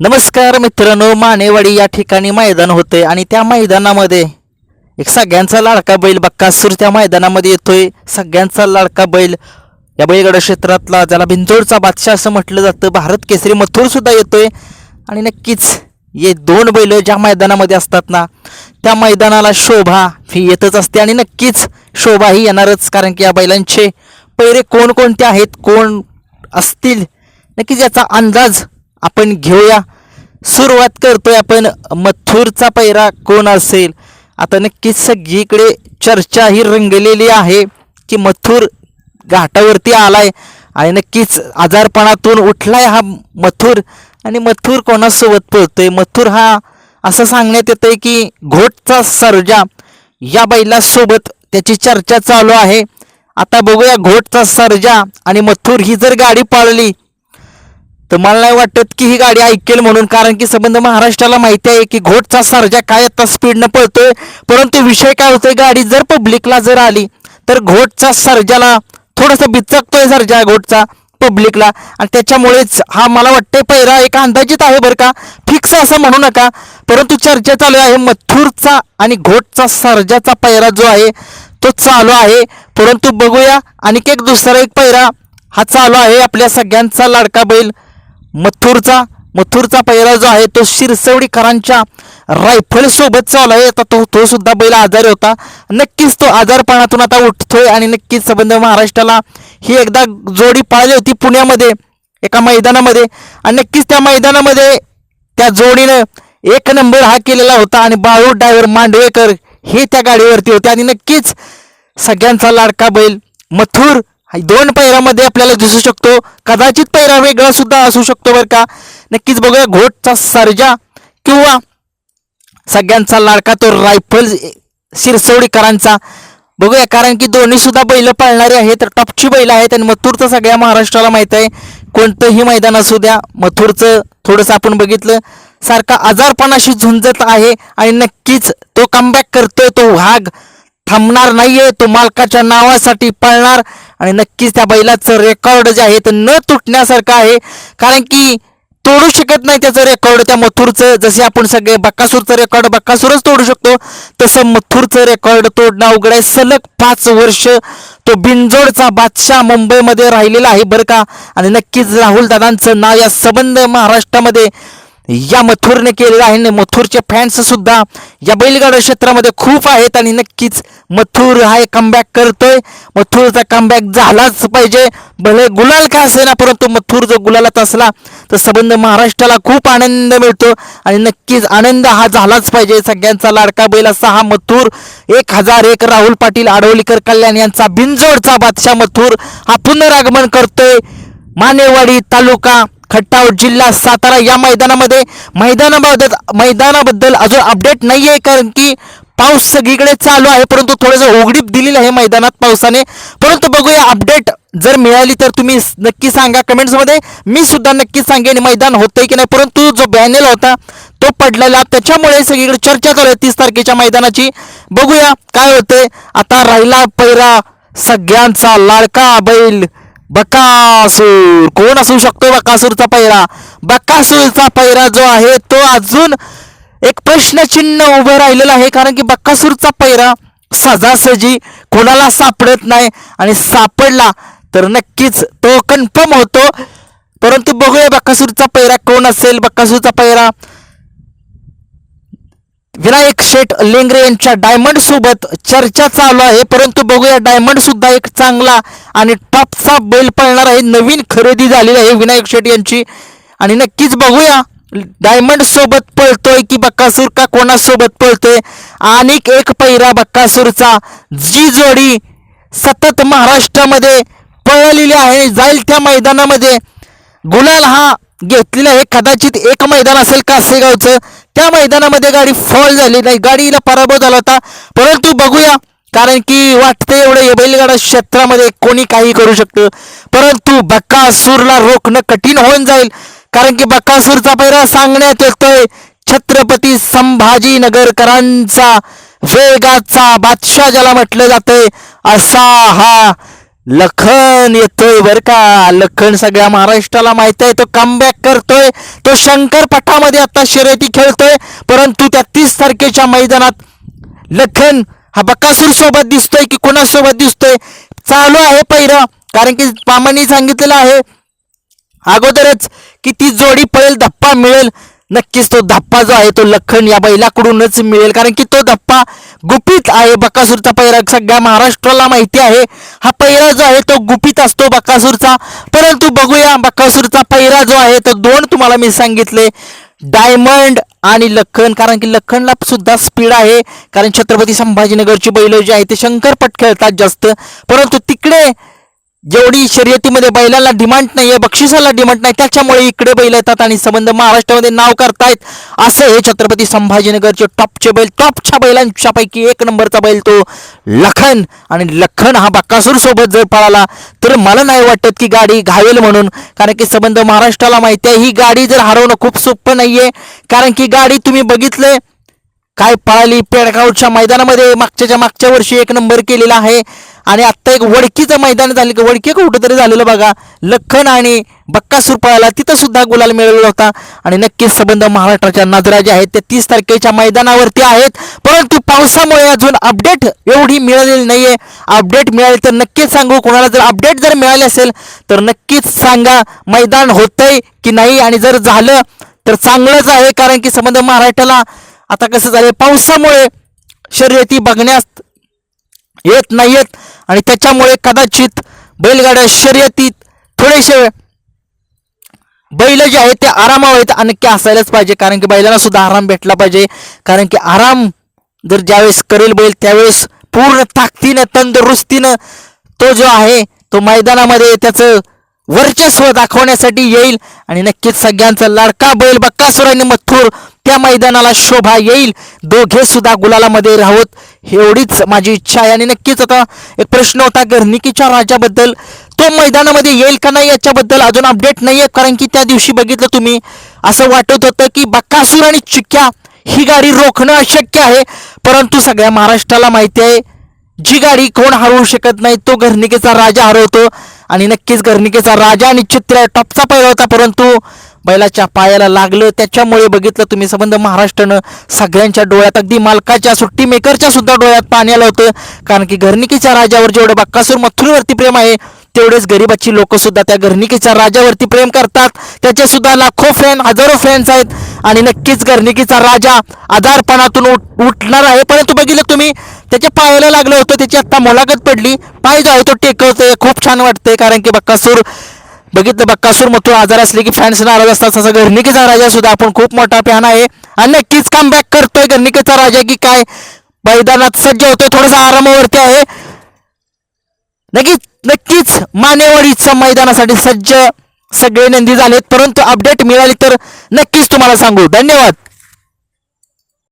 नमस्कार मित्रांनो मानेवाडी या ठिकाणी मैदान होते आणि त्या मैदानामध्ये एक सगळ्यांचा लाडका बैल बक्कासूर त्या मैदानामध्ये येतोय. सगळ्यांचा लाडका बैल या बैलगड क्षेत्रातला ज्याला भिंजोडचा बादशाह असं म्हटलं जातं भारत केसरी मथुर सुद्धा येतोय. आणि नक्कीच हे दोन बैल ज्या मैदानामध्ये असतात ना त्या मैदानाला शोभा ही येतच असते आणि नक्कीच शोभा ही येणारच कारण की या बैलांचे पैरे कोणकोणते आहेत कोण असतील नक्कीच याचा अंदाज आपण घेऊया. सुरुवात करतोय आपण. मथुरचा पैरा कोण असेल? आता नक्कीच सगळीकडे चर्चा ही रंगलेली आहे की मथुर घाटावरती आलाय आणि नक्कीच आजारपणातून उठलाय हा मथुर आणि मथुर कोणासोबत पळतोय? मथुर हा असं सांगण्यात येतंय की घोटचा सर्जा या बैलासोबत त्याची चर्चा चालू आहे. आता बघूया घोटचा सर्जा आणि मथुर ही जर गाडी पाळली तर मला नाही वाटत की ही गाडी ऐकेल म्हणून कारण की संबंध महाराष्ट्राला माहिती आहे की घोटचा सर्जा काय आता स्पीडनं पळतोय. परंतु विषय काय होतोय गाडी जर पब्लिकला जर आली तर घोटचा सर्जाला थोडंसं बिचकतोय सर्जा घोटचा पब्लिकला आणि त्याच्यामुळेच हा मला वाटतंय पहिला एक अंदाजित आहे बरं का. फिक्स असं म्हणू नका. परंतु चर्चा चालू आहे मथुरचा आणि घोटचा सर्जाचा पैरा जो आहे तो चालू आहे. परंतु बघूया आणखी एक दुसरा एक पैरा हा चालू आहे आपल्या सगळ्यांचा लाडका बैल. मथुरचा मथुरचा पहिला जो आहे तो शिरसवडीकरांच्या रायफलसोबत चालू आहे. आता तो तो सुद्धा बैल आजारी होता. नक्कीच तो आजारपणातून आता उठतोय आणि नक्कीच संबंध महाराष्ट्राला ही एकदा जोडी पाळली होती पुण्यामध्ये एका मैदानामध्ये. आणि नक्कीच त्या मैदानामध्ये त्या जोडीनं एक नंबर हा केलेला होता आणि बाळू ड्रायव्हर मांडवेकर हे त्या गाडीवरती होते. आणि नक्कीच सगळ्यांचा लाडका बैल मथुर दोन पैरामध्ये आपल्याला दिसू शकतो. कदाचित पैरा वेगळा सुद्धा असू शकतो बरं का. नक्कीच बघूया घोटचा सर्जा किंवा सगळ्यांचा लाडका तो रायफल शिरसवडीकरांचा. बघूया कारण की दोन्ही सुद्धा बैल पाळणारे आहेत. टॉपची बैल आहेत आणि मथुरचं सगळ्या महाराष्ट्राला माहीत आहे. कोणतंही मैदान असू द्या मथुरचं थोडंसं आपण बघितलं. सारखा आजारपणाशी झुंजत आहे आणि नक्कीच तो कमबॅक करतोय तो वाघ थांबणार नाहीये. तो मालकाच्या नावासाठी पळणार आणि नक्कीच त्या बैलाचं रेकॉर्ड जे आहे ते न तुटण्यासारखं आहे. कारण की तोडू शकत नाही त्याचं रेकॉर्ड त्या मथुरचं. जसे आपण सगळे बक्कासूरचं रेकॉर्ड बक्कासूरच तोडू शकतो तसं मथुरचं रेकॉर्ड तोडणं अवघड आहे. सलग पाच वर्ष तो बिंजोडचा बादशाह मुंबईमध्ये राहिलेला आहे बरं का. आणि नक्कीच राहुल दादांचं नाव या संबंध महाराष्ट्रामध्ये या मथुरने केलेलं आहे. आणि मथुरचे फॅन्स सुद्धा या बैलगाडा क्षेत्रामध्ये खूप आहेत. आणि नक्कीच मथुर हा एक कमबॅक करतोय. मथुरचा कमबॅक झालाच पाहिजे. भले गुलाल का असेना परंतु मथुर जर गुलालात असला तर संबंध महाराष्ट्राला खूप आनंद मिळतो. आणि नक्कीच आनंद हा झालाच पाहिजे. सगळ्यांचा लाडका बैल असा हा मथुर. एक हजार एक राहुल पाटील आडवलीकर कल्याण यांचा बिनजोडचा बादशाह मथुर हा पुनरागमन करतोय. मानेवाडी तालुका खट्टाव जिल्हा सातारा या मैदानामध्ये. मैदानाबद्दल मैदानाबद्दल अजून अपडेट नाही आहे कारण की पाऊस सगळीकडे चालू आहे परंतु थोडंसं उघडीप दिलेलं आहे मैदानात पावसाने. परंतु बघूया अपडेट जर मिळाली तर तुम्ही नक्की सांगा कमेंट्समध्ये मी सुद्धा नक्की सांगेन मैदान होतंय की नाही परंतु जो बॅनेल होता तो पडलेला. त्याच्यामुळे सगळीकडे चर्चा चालू आहे तीस तारखेच्या मैदानाची. बघूया काय होते आता राहिला पैरा सगळ्यांचा लाडका बैल. बकासूर कोण असू शकतो बकासूरचा पैरा? बकासूरचा पैरा जो आहे तो अजून एक प्रश्नचिन्ह उभं राहिलेलं आहे कारण की बक्कासूरचा पैरा सजासजी कोणाला सापडत नाही आणि सापडला तर नक्कीच तो कन्फर्म होतो. परंतु बघूया बक्कासूरचा पैरा कोण असेल? बक्कासूरचा पैरा विनायक शेठ लेंगरे यांच्या डायमंड सोबत चर्चा चालू आहे. परंतु बघूया डायमंड सुद्धा एक चांगला आणि टॉपचा बैल पळणार आहे नवीन खरेदी झालेली आहे विनायक शेठ यांची. आणि नक्कीच बघूया डायमंड सोबत पळतोय की बक्कासूर का कोणासोबत पळतोय? आणि एक पैरा बक्कासूरचा जी जोडी सतत महाराष्ट्रामध्ये पळलेली आहे जाईल त्या मैदानामध्ये. गुलाल हा घेतलेला आहे. कदाचित एक मैदान असेल कासेगावचं. त्या मैदानामध्ये गाडी फॉल झाली नाही. गाडीला पराभव झाला होता. परंतु बघूया कारण की वाटतं एवढं हे बैलगाडा क्षेत्रामध्ये कोणी काही करू शकतं. परंतु बक्कासूरला रोखणं कठीण होऊन जाईल. कारण की बक्कासूरचा पैरा सांगण्यात येतोय छत्रपती संभाजीनगरकरांचा वेगाचा बादशाह ज्याला म्हटलं जातंय असा हा लखन येतोय बर का. लखन सगळ्या महाराष्ट्राला माहीत आहे. तो कमबॅक करतोय. तो शंकर पठामध्ये आता शर्यती खेळतोय. परंतु त्या तीस तारखेच्या मैदानात लखन हा बकासूर सोबत दिसतोय की कोणासोबत दिसतोय? चालू आहे पहिरं. कारण की मामांनी सांगितलेलं आहे अगोदरच की ती जोडी पळेल धप्पा मिळेल. नक्कीच तो धप्पा जो आहे तो लखन या बैलाकडूनच मिळेल. कारण की तो धप्पा गुपित आहे बकासूरचा पैरा सगळ्या महाराष्ट्राला माहिती आहे. हा पैरा जो आहे तो गुपित असतो बकासूरचा. परंतु बघूया बकासूरचा पैरा जो आहे तो दोन तुम्हाला मी सांगितले. डायमंड आणि लखन. कारण की लखनला सुद्धा स्पीड आहे. कारण छत्रपती संभाजीनगरची बैल जी आहे ते शंकरपट खेळतात जास्त. परंतु तिकडे जेवढी शर्यतीमध्ये बैलाला डिमांड नाही आहे बक्षिसाला डिमांड नाही त्याच्यामुळे इकडे बैल येतात आणि संबंध महाराष्ट्रामध्ये नाव करतायत. असं हे छत्रपती संभाजीनगरचे टॉपचे बैल टॉपच्या बैलांच्या पैकी एक नंबरचा बैल तो लखन. आणि लखन हा बक्कासूर सोबत जर पळाला तर मला नाही वाटत की गाडी घावेल म्हणून. कारण की संबंध महाराष्ट्राला माहिती आहे ही गाडी जर हरवणं खूप सोपं नाहीये. कारण की गाडी तुम्ही बघितलंय काय पळाली पेडगावच्या मैदानामध्ये? मागच्याच्या मागच्या वर्षी एक नंबर केलेला आहे. आणि आत्ता एक वडकीचं मैदान झालं. की वडकी कुठं कुठंतरी झालेलं बघा. लखन आणि बक्कासूर पळाला. तिथं सुद्धा गुलाल मिळवला होता. आणि नक्कीच संबंध महाराष्ट्राच्या नजरा ज्या आहेत. त्या तीस तारखेच्या मैदानावरती आहेत. परंतु पावसामुळे अजून अपडेट एवढी मिळालेली नाहीये. अपडेट मिळाली तर नक्कीच सांगू. कोणाला जर अपडेट जर मिळाले असेल तर नक्कीच सांगा. मैदान होतंय की नाही? आणि जर झालं तर चांगलंच आहे. कारण की संबंध महाराष्ट्राला आता कसं झालं पावसामुळे शर्यती बघण्यास येत नाहीयेत आणि त्याच्यामुळे कदाचित बैलगाड्या शर्यतीत थोडेसे बैल जे आहेत ते आरामावर आहेत नक्की असायलाच पाहिजे. कारण की बैलांना सुद्धा आराम भेटला पाहिजे. कारण की आराम जर ज्यावेळेस करेल बैल त्यावेळेस पूर्ण ताकदीनं तंदुरुस्तीनं तो जो आहे तो मैदानामध्ये त्याचं वर्चस्व दाखवण्यासाठी येईल. आणि नक्कीच सगळ्यांचा लाडका बैल बक्कासूर आणि मथुर त्या मैदानाला शोभा येईल. दोघे सुद्धा गुलालामध्ये राहोत. एवढीच माझी इच्छा आहे आणि नक्कीच आता एक प्रश्न होता गर्निकीच्या राजाबद्दल. तो मैदानामध्ये येईल का नाही याच्याबद्दल अजून अपडेट नाही आहे कारण की त्या दिवशी बघितलं तुम्ही. असं वाटत होतं की बक्कासूर आणि चिक्क्या ही गाडी रोखणं अशक्य आहे. परंतु सगळ्या महाराष्ट्राला माहिती आहे जी गाडी कोण हरवू शकत नाही तो घरनिकेचा राजा हरवतो. आणि नक्कीच घरनिकेचा राजा आणि चित्र टॉपचा पहिला होता. परंतु बैलाच्या पायाला लागलं त्याच्यामुळे बघितलं तुम्ही संबंध महाराष्ट्रानं सगळ्यांच्या डोळ्यात. अगदी मालकाच्या सुट्टी मेकरच्या सुद्धा डोळ्यात पाणी आलं होतं. कारण की घरनिकीच्या राजावर जेवढं बक्कासूर मथुरीवरती प्रेम आहे तेवढेच गरिबाची लोक सुद्धा त्या घरनिकीच्या राजावरती प्रेम करतात. त्याचे सुद्धा लाखो फॅन हजारो फॅन्स आहेत. आणि नक्कीच घरनिकीचा राजा आजारपणातून उठ उठणार आहे. परंतु बघितलं तुम्ही त्याच्या पायाला लागलं होतं त्याची आत्ता मुलाखत पडली. पाय जो आहे तो टेकवतोय खूप छान वाटतंय कारण की बक्कासूर बघितलं बक्कासूर मथुर आजार असले की फॅन्स नाराज असतात. तसा घरनिकेचा राजा सुद्धा आपण खूप मोठा फॅन आहे. आणि नक्कीच कम बॅक करतोय घरणिकेचा राजा की काय? मैदानात सज्ज होतोय थोडासा आरामावरती आहे. नक्कीच नक्कीच मानेवाडीच्या मैदानासाठी सज्ज सगळे नंदी झालेत. परंतु अपडेट मिळाली तर नक्कीच तुम्हाला सांगू. धन्यवाद.